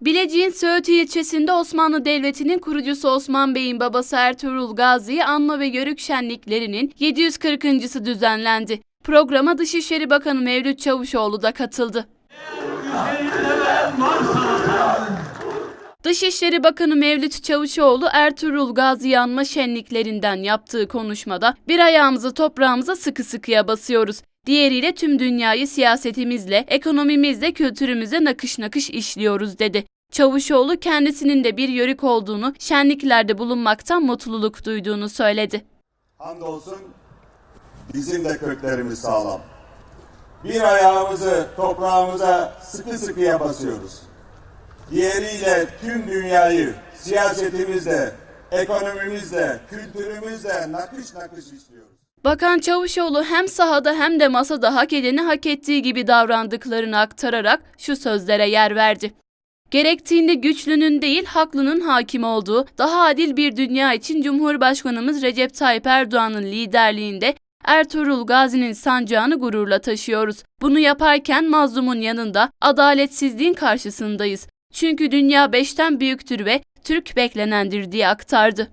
Bilecik'in Söğüt ilçesinde Osmanlı Devleti'nin kurucusu Osman Bey'in babası Ertuğrul Gazi'yi anma ve yörük şenliklerinin 740.sı düzenlendi. Programa Dışişleri Bakanı Mevlüt Çavuşoğlu da katıldı. Dışişleri Bakanı Mevlüt Çavuşoğlu Ertuğrul Gazi anma şenliklerinden yaptığı konuşmada bir ayağımızı toprağımıza sıkı sıkıya basıyoruz. Diğeriyle tüm dünyayı siyasetimizle, ekonomimizle, kültürümüze nakış nakış işliyoruz dedi. Çavuşoğlu kendisinin de bir yörük olduğunu, şenliklerde bulunmaktan mutluluk duyduğunu söyledi. Hamdolsun bizim de köklerimiz sağlam. Bir ayağımızı toprağımıza sıkı sıkıya basıyoruz. Diğeriyle tüm dünyayı siyasetimizle, ekonomimizle, kültürümüzle nakış nakış işliyoruz. Bakan Çavuşoğlu hem sahada hem de masada hak edeni hak ettiği gibi davrandıklarını aktararak şu sözlere yer verdi. Gerektiğinde güçlünün değil haklının hakim olduğu daha adil bir dünya için Cumhurbaşkanımız Recep Tayyip Erdoğan'ın liderliğinde Ertuğrul Gazi'nin sancağını gururla taşıyoruz. Bunu yaparken mazlumun yanında, adaletsizliğin karşısındayız. Çünkü dünya beşten büyüktür ve Türk beklenendir diye aktardı.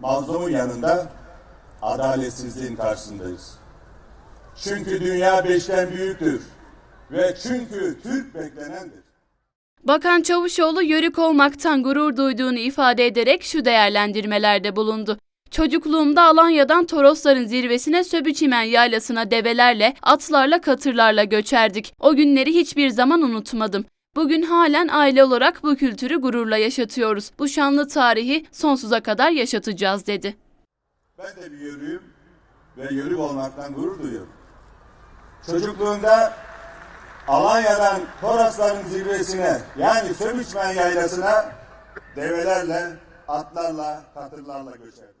Mazlumun yanında adaletsizliğin karşısındayız. Çünkü dünya beşten büyüktür ve çünkü Türk beklenendir. Bakan Çavuşoğlu yörük olmaktan gurur duyduğunu ifade ederek şu değerlendirmelerde bulundu. Çocukluğumda Alanya'dan Torosların zirvesine Söbüçimen yaylasına develerle, atlarla, katırlarla göçerdik. O günleri hiçbir zaman unutmadım. Bugün halen aile olarak bu kültürü gururla yaşatıyoruz. Bu şanlı tarihi sonsuza kadar yaşatacağız dedi. Ben de bir yörüğüm ve yörük olmaktan gurur duyuyorum. Çocukluğumda Alanya'dan Torosların zirvesine yani Sömüçmen yaylasına develerle, atlarla, katırlarla göçerdim.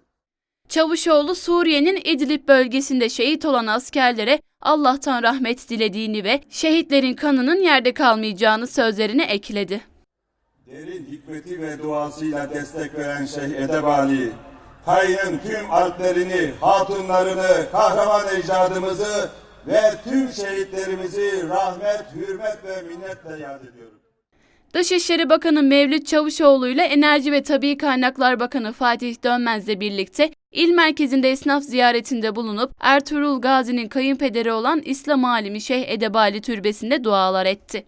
Çavuşoğlu Suriye'nin İdlib bölgesinde şehit olan askerlere Allah'tan rahmet dilediğini ve şehitlerin kanının yerde kalmayacağını sözlerine ekledi. Derin hikmeti ve duasıyla destek veren Şeyh Edebali, Kayın tüm alplerini, hatunlarını, kahraman ecdadımızı ve tüm şehitlerimizi rahmet, hürmet ve minnetle yad ediyorum. Dışişleri Bakanı Mevlüt Çavuşoğlu ile Enerji ve Tabii Kaynaklar Bakanı Fatih Dönmez'le birlikte il merkezinde esnaf ziyaretinde bulunup Ertuğrul Gazi'nin kayınpederi olan İslam alimi Şeyh Edebali Türbesi'nde dualar etti.